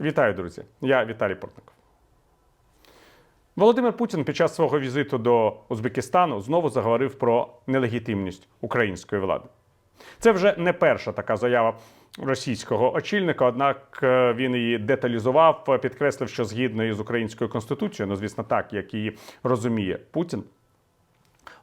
Вітаю, друзі! Я Віталій Портников. Володимир Путін під час свого візиту до Узбекистану знову заговорив про нелегітимність української влади. Це вже не перша така заява російського очільника, однак е, він її деталізував, підкреслив, що згідно із українською конституцією, ну звісно, так як її розуміє Путін.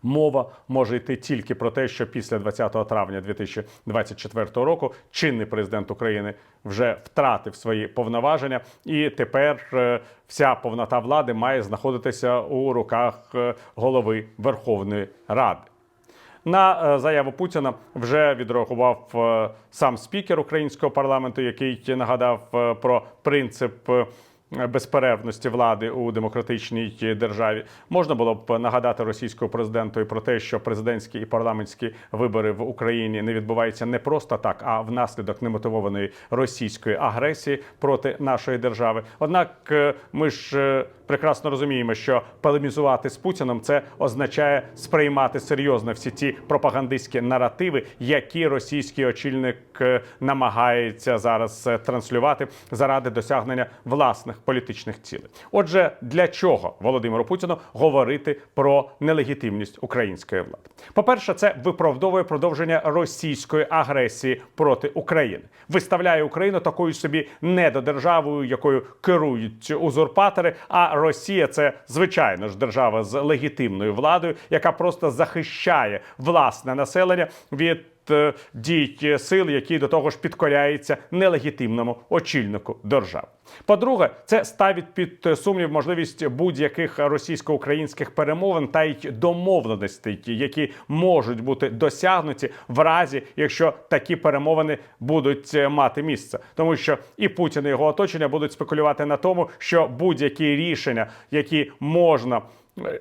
Мова може йти тільки про те, що після 20 травня 2024 року чинний президент України вже втратив свої повноваження, і тепер е, вся повнота влади має знаходитися у руках е, голови Верховної Ради. На е, заяву Путіна вже відреагував сам спікер українського парламенту, який нагадав про принцип. Безперервності влади у демократичній державі можна було б нагадати російському президенту і про те, що президентські і парламентські вибори в Україні не відбуваються не просто так, а внаслідок немотивованої російської агресії проти нашої держави. Однак е, ми ж е, прекрасно розуміємо, що полемізувати з Путіним це означає сприймати серйозно всі ті пропагандистські наративи, які російський очільник е, намагається зараз транслювати заради досягнення власних політичних цілей. Отже, для чого Володимиру Путіну говорити про нелегітимність української влади? По-перше, це виправдовує продовження російської агресії проти України, виставляє Україну такою собі недодержавою, якою керують узурпатори. А Росія це звичайно ж держава з легітимною владою, яка просто захищає власне населення від дій сил, які до того ж підкоряються нелегітимному очільнику держави. По-друге, це ставить під сумнів можливість будь-яких російсько-українських перемовин та й домовленостей, які можуть бути досягнуті в разі, якщо такі перемовини будуть е, мати місце, тому що і Путін і його оточення будуть спекулювати на тому, що будь-які рішення, які можна е,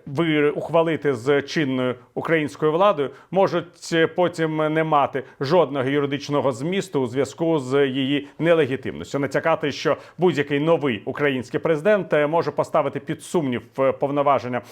ви ухвалити з чинною українською владою, можуть е, потім не мати жодного юридичного змісту у зв'язку з її нелегітимністю. Натякати, що будь-який новий український президент е, може поставити під сумнів е, повноваження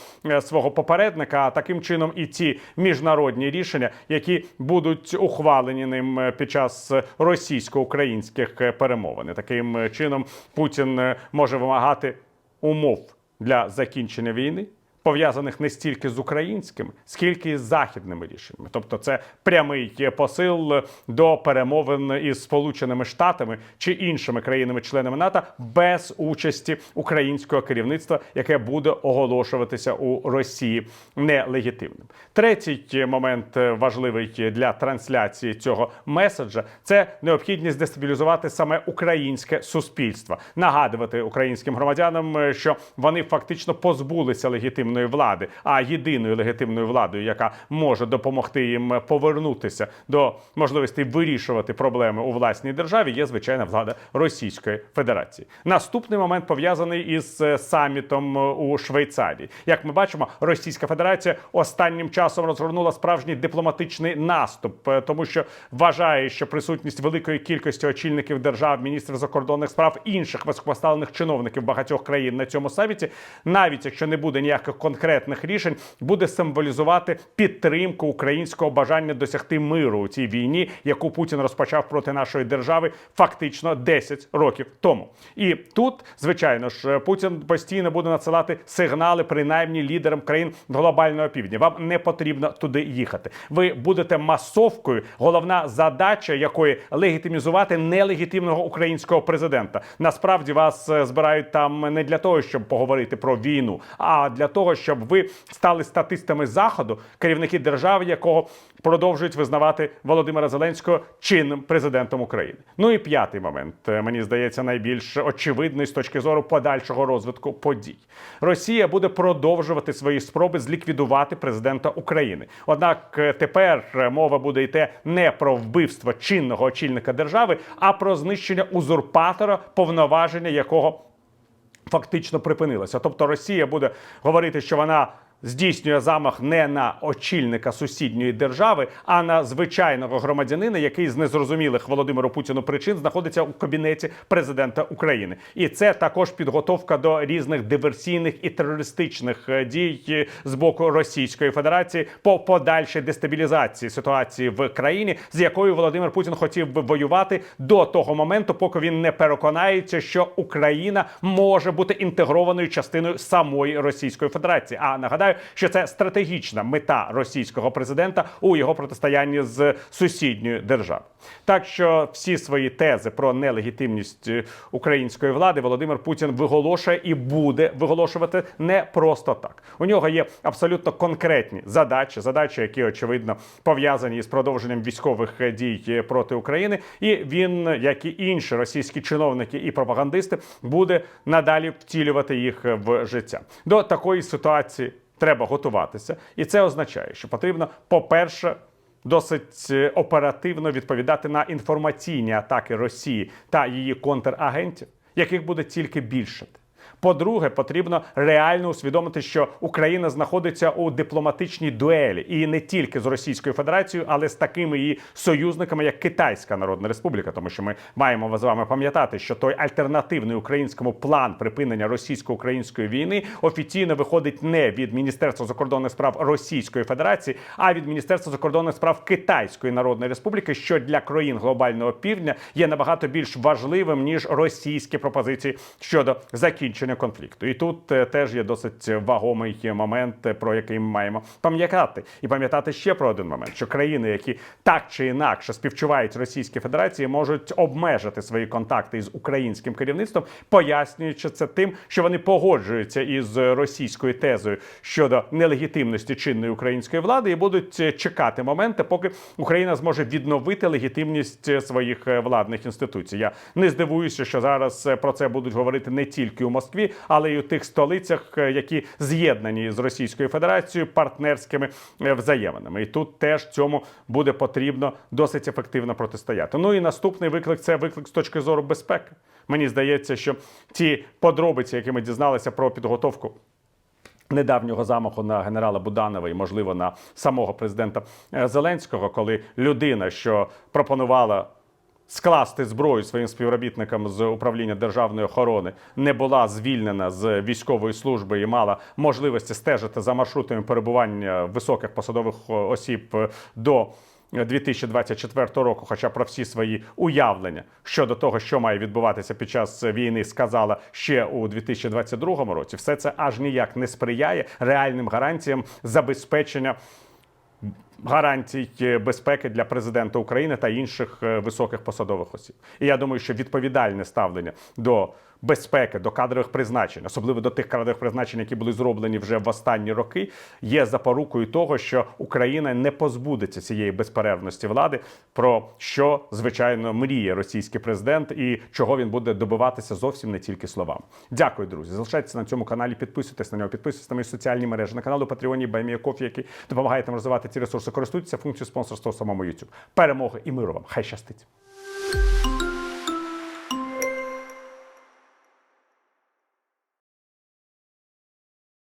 свого попередника, а таким чином і ті міжнародні рішення, які будуть ухвалені ним під час російсько-українських перемовин. Таким чином Путін може вимагати умов для закінчення війни. Пов'язаних не стільки з українськими, скільки з західними рішеннями, тобто це прямий посил до перемовин із Сполученими Штатами чи іншими країнами-членами НАТО без участі українського керівництва, яке буде оголошуватися у Росії нелегітимним. Третій момент е, важливий для трансляції цього меседжа це необхідність дестабілізувати саме українське суспільство, нагадувати українським громадянам, е, що вони фактично позбулися легітимної влади, а єдиною легітимною владою, яка може допомогти їм повернутися до можливості вирішувати проблеми у власній державі, є звичайна влада Російської Федерації. Наступний момент пов'язаний із е, самітом е, у Швейцарії. Як ми бачимо, Російська Федерація останнім часом розгорнула справжній дипломатичний наступ, е, тому що вважає, що присутність великої кількості очільників держав, міністрів закордонних справ інших високопоставлених чиновників багатьох країн на цьому саміті, навіть якщо не буде ніяких конкретних рішень, буде символізувати підтримку українського бажання досягти миру у цій війні, яку Путін розпочав проти нашої держави фактично 10 років тому. І тут, звичайно ж, Путін постійно буде надсилати сигнали, принаймні лідерам країн глобального півдня. Вам не потрібно туди їхати. Ви будете масовкою, головна задача якої легітимізувати нелегітимного українського президента. Насправді вас е, збирають там не для того, щоб поговорити про війну, а для того, щоб ви стали статистами заходу, керівники держави, якого продовжують визнавати Володимира Зеленського чинним президентом України. Ну і п'ятий момент, е, мені здається, найбільш очевидний з точки зору подальшого розвитку подій. Росія буде продовжувати свої спроби зліквідувати президента України. Однак е, тепер е, мова буде йти не про вбивство чинного очільника держави, а про знищення узурпатора, повноваження якого фактично припинилася. Тобто Росія буде говорити, що вона здійснює замах не на очільника сусідньої держави, а на звичайного громадянина, який з незрозумілих Володимиру Путіну причин знаходиться у кабінеті президента України. І це також підготовка до різних диверсійних і терористичних е, дій е, з боку Російської Федерації по подальшій дестабілізації ситуації в країні, з якою Володимир Путін хотів би воювати до того моменту, поки він не переконається, що Україна може бути інтегрованою частиною самої Російської Федерації. А нагадаю, що це стратегічна мета російського президента у його протистоянні з сусідньою державою. Так що всі свої тези про нелегітимність е, української влади Володимир Путін виголошує і буде виголошувати не просто так. У нього є абсолютно конкретні задачі, задачі, які очевидно пов'язані з продовженням військових е, дій е, проти України. І він, як і інші російські чиновники і пропагандисти, буде надалі втілювати їх в життя. До такої ситуації треба готуватися, і це означає, що потрібно, по-перше, досить е, оперативно відповідати на інформаційні атаки Росії та її контрагентів, яких буде тільки більшати. По-друге, потрібно реально усвідомити, що Україна знаходиться у дипломатичній дуелі і не тільки з Російською Федерацією, але з такими її союзниками, як Китайська Народна Республіка. Тому що ми маємо з вами пам'ятати, що той альтернативний українському план припинення російсько-української війни офіційно виходить не від Міністерства закордонних справ Російської Федерації, а від Міністерства закордонних справ Китайської Народної Республіки, що для країн глобального півдня є набагато більш важливим ніж російські пропозиції щодо закінчення конфлікту. І тут е, теж є досить вагомий момент, е, про який ми маємо пам'ятати, і пам'ятати ще про один момент: що країни, які так чи інакше співчувають Російській Федерації, можуть обмежити свої контакти із українським керівництвом, пояснюючи це тим, що вони погоджуються із російською тезою щодо нелегітимності чинної української влади, і будуть е, чекати моменти, поки Україна зможе відновити легітимність своїх владних інституцій. Я не здивуюся, що зараз про це будуть говорити не тільки у Москві, але й у тих столицях, е, які з'єднані з Російською Федерацією партнерськими е, взаєминами. І тут теж цьому буде потрібно досить ефективно протистояти. Ну і наступний виклик це виклик з точки зору безпеки. Мені здається, що ті подробиці, які ми дізналися про підготовку. Недавнього замаху на генерала Буданова і, можливо, на самого президента е, Зеленського, коли людина, що пропонувала скласти зброю своїм співробітникам з управління державної охорони, не була звільнена з військової служби і мала можливості стежити за маршрутами перебування високих посадових е, осіб е, до 2024 року, хоча про всі свої уявлення щодо того, що має відбуватися під час війни, сказала ще у 2022 році. Все це аж ніяк не сприяє реальним гарантіям забезпечення гарантій е, безпеки для президента України та інших е, високих посадових осіб. І я думаю, що відповідальне ставлення до безпеки, до кадрових призначень, особливо до тих кадрових призначень, які були зроблені вже в останні роки, є запорукою того, що Україна не позбудеться цієї безперервності влади, про що звичайно мріє російський президент і чого він буде добиватися зовсім не тільки словами. Дякую, друзі. Залишайтеся на цьому каналі, підписуйтесь на нього, підписуйтесь на мої соціальні мережі, на канал у Патреоні Баймія Кофі, який допомагає нам розвивати ці ресурси. Функцією спонсорства самому YouTube. Перемоги і миру вам! Хай щастить!